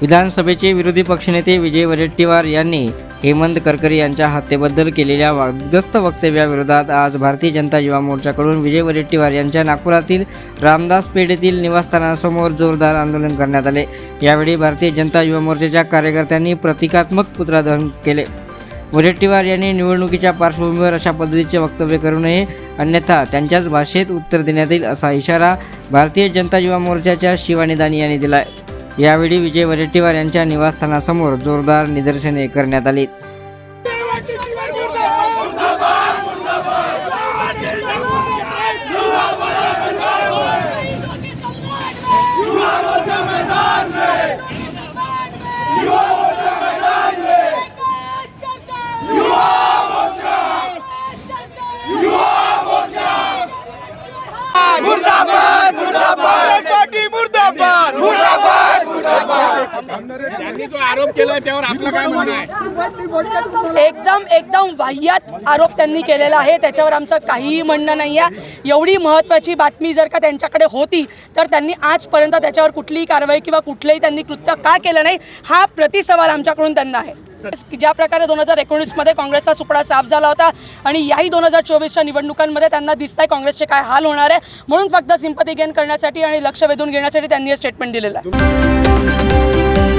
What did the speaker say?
विधानसभेचे विरोधी पक्षनेते विजय वडेट्टीवार यांनी हेमंत करकरे यांच्या हत्येबद्दल केलेल्या वादग्रस्त वक्तव्याविरोधात आज भारतीय जनता युवा मोर्चाकडून विजय वडेट्टीवार यांच्या नागपुरातील रामदास पेठ येथील निवासस्थानासमोर जोरदार आंदोलन करण्यात आले. यावेळी भारतीय जनता युवा मोर्चाच्या कार्यकर्त्यांनी प्रतिकात्मक पुतळादहन केले. वडेट्टीवार यांनी निवडणुकीच्या पार्श्वभूमीवर अशा पद्धतीचे वक्तव्य करू नये अन्यथा त्यांच्याच भाषेत उत्तर देण्यात येईल असा इशारा भारतीय जनता युवा मोर्चाच्या शिवानी दानी यांनी दिलाय. यावेळी विजय वडेट्टीवार यांच्या निवासस्थानासमोर जोरदार निदर्शने करण्यात आली. त्यांनी जो आरोप केला त्यावर आपलं काय म्हणणं आहे? एकदम एकदम वाह्यात आरोप त्यांनी केलेला आहे. त्याच्यावर आमचं काहीही म्हणणं नाही आहे एवढी महत्त्वाची बातमी जर का त्यांच्याकडे होती तर त्यांनी आजपर्यंत त्याच्यावर कुठलीही कारवाई किंवा कुठलंही त्यांनी कृत्य का केलं नाही हा प्रतिसवाल आमच्याकडून त्यांना आहे. ज्या प्रकारे दोन हजार एकोणीसमध्ये काँग्रेसचा सुपडा साफ झाला होता आणि याही दोन हजार चोवीसच्या निवडणुकांमध्ये त्यांना दिसत आहे काँग्रेसचे काय हाल होणार आहे म्हणून फक्त सिंपती गेन करण्यासाठी आणि लक्ष वेधून घेण्यासाठी त्यांनी हे स्टेटमेंट दिलेलं आहे.